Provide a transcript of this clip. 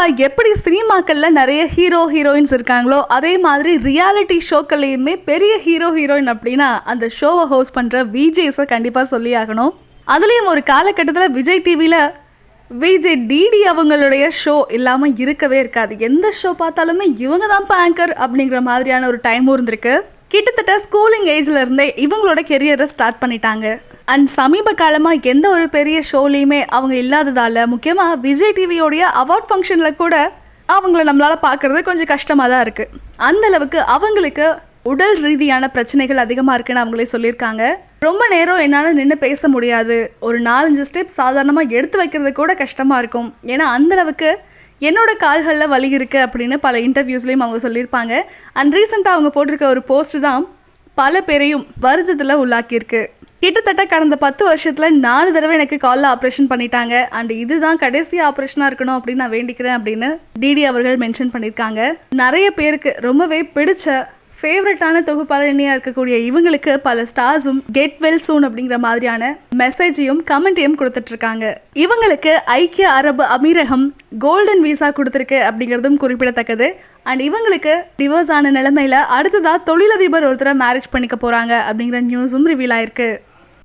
பொதுவாக எப்படி சினிமாக்களில் நிறைய ஹீரோ ஹீரோயின்ஸ் இருக்காங்களோ அதே மாதிரி ரியாலிட்டி ஷோக்கள்லையுமே பெரிய ஹீரோ ஹீரோயின் அப்படின்னா அந்த ஷோவை ஹோஸ்ட் பண்ணுற விஜேஸை கண்டிப்பாக சொல்லி ஆகணும். அதுலேயும் ஒரு காலகட்டத்தில் விஜய் டிவியில் விஜய் டிடி அவங்களுடைய ஷோ இல்லாமல் இருக்கவே இருக்காது. எந்த ஷோ பார்த்தாலுமே இவங்க தான்ப்பா ஆங்கர் அப்படிங்கிற மாதிரியான ஒரு டைமும் இருந்திருக்கு. கிட்டத்தட்ட ஸ்கூலிங் ஏஜ்ல இருந்தே இவங்களோட கெரியரை ஸ்டார்ட் பண்ணிட்டாங்க. அண்ட் சமீப காலமாக எந்த ஒரு பெரிய ஷோலையுமே அவங்க இல்லாததால் முக்கியமாக விஜய் டிவியோடைய அவார்ட் ஃபங்க்ஷனில் கூட அவங்கள நம்மளால் பார்க்குறது கொஞ்சம் கஷ்டமாக தான் இருக்குது அந்த அளவுக்கு அவங்களுக்கு உடல் ரீதியான பிரச்சனைகள் அதிகமாக இருக்குன்னு அவங்களே சொல்லியிருக்காங்க. ரொம்ப நேரம் என்னால் நின்று பேச முடியாது. ஒரு நாலஞ்சு ஸ்டெப் சாதாரணமாக எடுத்து வைக்கிறது கூட கஷ்டமாக இருக்கும். ஏன்னா அந்த அளவுக்கு என்னோட கால்களில் வலி இருக்குது அப்படின்னு பல இன்டர்வியூஸ்லேயும் அவங்க சொல்லியிருப்பாங்க. அண்ட் ரீசெண்டாக அவங்க போட்டிருக்க ஒரு போஸ்ட் தான் பல பேரையும் வருத்தத்தில் உள்ளாக்கியிருக்கு. கிட்டத்தட்ட கடந்த பத்து வருஷத்தில் நாலு தடவை எனக்கு காலில் ஆப்ரேஷன் பண்ணிட்டாங்க. அண்ட் இதுதான் கடைசி ஆப்ரேஷனாக இருக்கணும் அப்படின்னு நான் வேண்டிக்கிறேன் அப்படின்னு டிடி அவர்கள் மென்ஷன் பண்ணியிருக்காங்க. நிறைய பேருக்கு ரொம்பவே பிடிச்ச ஃபேவரட்டான தொகுப்பாளரணியாக இருக்கக்கூடிய இவங்களுக்கு பல ஸ்டார்ஸும் கெட் வெல் சூன் அப்படிங்கிற மாதிரியான மெசேஜையும் கமெண்ட்டையும் கொடுத்துட்ருக்காங்க. இவங்களுக்கு ஐக்கிய அரபு அமீரகம் கோல்டன் விசா கொடுத்துருக்கு அப்படிங்கிறதும் குறிப்பிடத்தக்கது. அண்ட் இவங்களுக்கு டிவோர்ஸ் ஆன நிலைமையில் அடுத்ததாக தொழிலதிபர் ஒருத்தரை மேரேஜ் பண்ணிக்க போகிறாங்க அப்படிங்கிற நியூஸும் ரிவீல் ஆயிருக்கு.